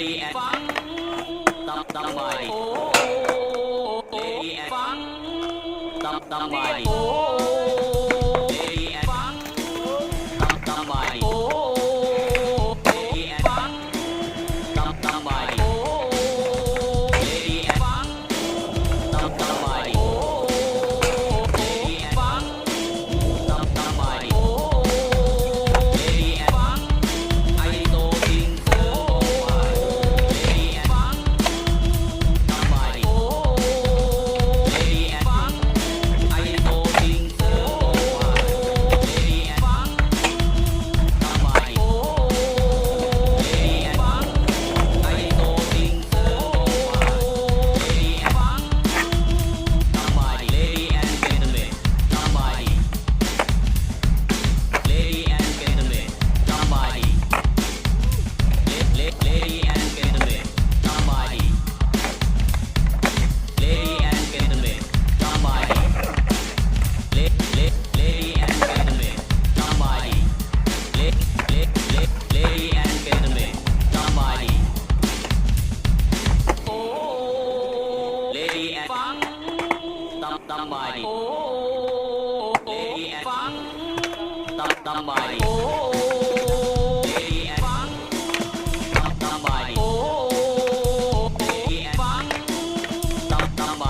Lady and ฟัง Tam Tamari โอ้ Lady and ฟัง Tam Tamari โอ้ Lady and ฟัง Tam Tamari โอ้ Lady and ฟัง Tam Tamari โอ้ ตำบายโอ้ฟังตัำตำบายโอ้ฟังตัำตำบายโอ้ฟังตัำตำบาย